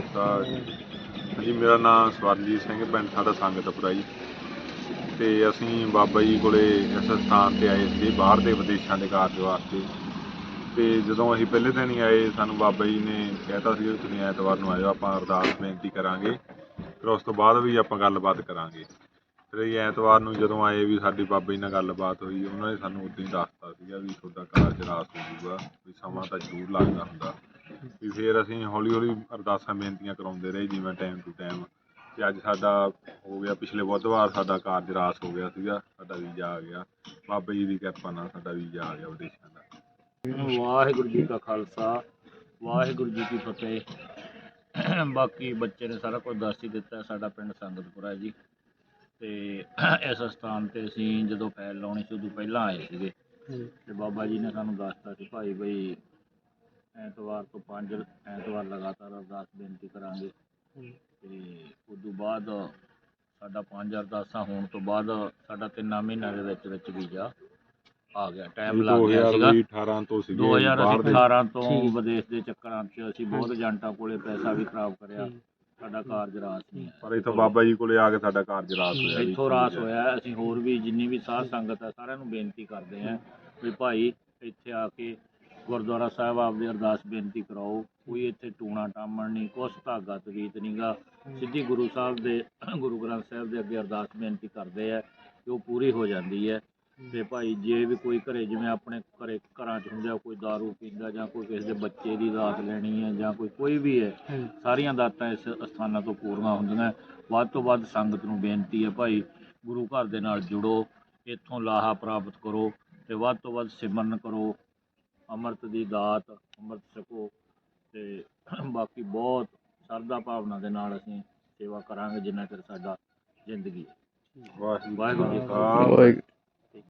ਖਾਲਸਾ ਜੀ, ਮੇਰਾ ਨਾਮ ਸਵਰਜੀਤ ਸਿੰਘ, ਪਿੰਡ ਸਾਡਾ ਸੰਗਤਪੁਰਾ ਜੀ। ਤੇ ਅਸੀਂ ਬਾਬਾ ਜੀ ਕੋਲੇ ਇਸ ਸਥਾਨ ਤੇ ਆਏ ਸੀ, ਬਾਹਰ ਦੇ ਵਿਦੇਸ਼ਾਂ ਦੇ ਕਾਰਜ ਵਾਸਤੇ। ਤੇ ਜਦੋਂ ਅਸੀਂ ਪਹਿਲੇ ਦਿਨ ਹੀ ਆਏ, ਸਾਨੂੰ ਬਾਬਾ ਜੀ ਨੇ ਕਹਿਤਾ ਸੀ ਕਿ ਤੁਸੀਂ ਐਤਵਾਰ ਨੂੰ ਆਇਓ, ਆਪਾਂ ਅਰਦਾਸ ਬੇਨਤੀ ਕਰਾਂਗੇ। ਫਿਰ ਉਸ ਤੋਂ ਬਾਅਦ ਵੀ ਆਪਾਂ ਗੱਲਬਾਤ ਕਰਾਂਗੇ। ਫਿਰ ਇਹ ਐਤਵਾਰ ਨੂੰ ਜਦੋਂ ਆਏ ਵੀ ਸਾਡੀ ਬਾਬਾ ਜੀ ਨਾਲ ਗੱਲਬਾਤ ਹੋਈ, ਉਹਨਾਂ ਨੇ ਸਾਨੂੰ ਉਦੋਂ ਹੀ ਦੱਸਤਾ ਸੀਗਾ ਵੀ ਤੁਹਾਡਾ ਕਾਰਜ ਰਾਸ ਹੋ ਜਾਊਗਾ ਵੀ ਸਮਾਂ ਤਾਂ ਜ਼ਰੂਰ ਲੱਗਦਾ ਹੁੰਦਾ। ਵੀ ਫਿਰ ਅਸੀਂ ਹੌਲੀ ਹੌਲੀ ਅਰਦਾਸਾਂ ਬੇਨਤੀਆਂ ਕਰਾਉਂਦੇ ਰਹੇ ਜਿਵੇਂ ਟਾਈਮ ਟੂ ਟਾਈਮ ਤੇ ਅੱਜ ਸਾਡਾ ਹੋ ਗਿਆ ਪਿਛਲੇ ਬੁੱਧਵਾਰ ਸਾਡਾ ਕਾਰਜ ਰਾਸ ਹੋ ਗਿਆ ਸੀਗਾ ਸਾਡਾ ਵੀਜ਼ਾ ਆ ਗਿਆ। ਬਾਬਾ ਜੀ ਦੀ ਕਿਰਪਾ ਨਾਲ ਸਾਡਾ ਵੀਜ਼ਾ ਆ ਗਿਆ ਵਿਦੇਸ਼ਾਂ ਦਾ। ਵਾਹਿਗੁਰੂ ਜੀ ਕਾ ਖਾਲਸਾ ਵਾਹਿਗੁਰੂ ਜੀ ਕੀ ਫਤਿਹ। ਬਾਕੀ ਬੱਚੇ ਨੇ ਸਾਰਾ ਕੁਝ ਦੱਸ ਹੀ ਦਿੱਤਾ ਸਾਡਾ ਪਿੰਡ ਸੰਗਤਪੁਰਾ ਜੀ। ਤੇ ਇਸ ਸਥਾਨ ਤੇ ਅਸੀਂ ਜਦੋਂ ਫੈਲ ਲਾਉਣੀ ਸੀ ਉਦੋਂ ਪਹਿਲਾਂ ਆਏ ਸੀਗੇ। ਤੇ ਬਾਬਾ ਜੀ ਨੇ ਸਾਨੂੰ ਦੱਸਤਾ ਸੀ ਭਾਈ ਬਈ ਐਤਵਾਰ ਤੋਂ ਪੰਜ ਐਤਵਾਰ ਲਗਾਤਾਰ ਅਰਦਾਸ ਬੇਨਤੀ ਕਰਾਂਗੇ। ਤੇ ਉਦੋਂ ਬਾਅਦ ਸਾਡਾ ਪੰਜ ਅਰਦਾਸਾਂ ਹੋਣ ਤੋਂ ਬਾਅਦ ਸਾਡਾ ਤਿੰਨਾਂ ਮਹੀਨਿਆਂ ਦੇ ਵਿੱਚ ਵਿੱਚ ਵੀਜ਼ਾ ਆ ਗਿਆ। ਟਾਈਮ ਲੱਗ ਗਿਆ ਸੀਗਾ। 2018 ਤੋਂ ਸੀਗੇ ਬਾਹਰ ਦੇ 2018 ਤੋਂ ਵਿਦੇਸ਼ ਦੇ ਚੱਕਰਾਂ 'ਚ ਅਸੀਂ ਬਹੁਤ ਏਜੰਟਾਂ ਕੋਲੇ ਪੈਸਾ ਵੀ ਖਰਾਬ ਕਰਿਆ। ਸਾਡਾ ਕਾਰਜ ਰਾਸ ਨਹੀਂ ਪਰ ਇੱਥੋਂ ਬਾਬਾ ਜੀ ਕੋਲੇ ਆ ਕੇ ਸਾਡਾ ਕਾਰਜ ਰਾਸ ਹੋਇਆ ਜੀ। ਇੱਥੋਂ ਰਾਸ ਹੋਇਆ। ਅਸੀਂ ਹੋਰ ਵੀ ਜਿੰਨੀ ਵੀ ਸਾਧ ਸੰਗਤ ਹੈ ਸਾਰਿਆਂ ਨੂੰ ਬੇਨਤੀ ਕਰਦੇ ਹਾਂ ਵੀ ਭਾਈ ਇੱਥੇ ਆ ਕੇ ਗੁਰਦੁਆਰਾ ਸਾਹਿਬ ਆਪਦੀ ਅਰਦਾਸ ਬੇਨਤੀ ਕਰਾਓ ਕੋਈ ਇੱਥੇ ਟੂਣਾ ਟਾਮਣ ਨਹੀਂ ਕੁਛ ਧਾਗਾ ਤਵੀਤ ਨਹੀਂਗਾ ਸਿੱਧੀ ਗੁਰੂ ਸਾਹਿਬ ਦੇ ਗੁਰੂ ਗ੍ਰੰਥ ਸਾਹਿਬ ਦੇ ਅੱਗੇ ਅਰਦਾਸ ਬੇਨਤੀ ਕਰਦੇ ਆ ਕਿ ਉਹ ਪੂਰੀ ਹੋ ਜਾਂਦੀ ਹੈ। ਤੇ ਭਾਈ ਜੇ ਵੀ ਕੋਈ ਘਰੇ ਜਿਵੇਂ ਆਪਣੇ ਘਰੇ ਘਰਾਂ 'ਚ ਹੁੰਦਾ ਕੋਈ दारू ਪੀਂਦਾ ਜਾਂ ਕੋਈ ਕਿਸੇ ਦੇ ਬੱਚੇ ਦੀ ਦਾਤ ਲੈਣੀ ਹੈ ਜਾਂ ਕੋਈ ਕੋਈ ਵੀ ਹੈ। ਸਾਰੀਆਂ ਦਾਤਾਂ ਇਸ ਅਸਥਾਨਾਂ ਤੋਂ ਪੂਰੀਆਂ ਹੁੰਦੀਆਂ। ਵੱਧ ਤੋਂ ਵੱਧ ਸੰਗਤ ਨੂੰ ਬੇਨਤੀ ਹੈ ਭਾਈ ਗੁਰੂ ਘਰ ਦੇ ਨਾਲ ਜੁੜੋ ਇੱਥੋਂ ਲਾਹਾ ਪ੍ਰਾਪਤ ਕਰੋ ਤੇ ਵੱਧ ਤੋਂ ਵੱਧ ਸਿਮਰਨ ਕਰੋ। ਅੰਮ੍ਰਿਤ ਦੀ ਦਾਤ ਅੰਮ੍ਰਿਤ ਛਕੋ ਤੇ ਬਾਕੀ ਬਹੁਤ ਸਰਦਾ ਭਾਵਨਾ ਦੇ ਨਾਲ ਅਸੀਂ ਸੇਵਾ ਕਰਾਂਗੇ ਜਿੰਨਾ ਚਿਰ ਸਾਡਾ ਜ਼ਿੰਦਗੀ ਹੈ। ਵਾਹਿਗੁਰੂ ਜੀ ਕਾ ਕਾ ਵਾਹਿਗੁਰੂ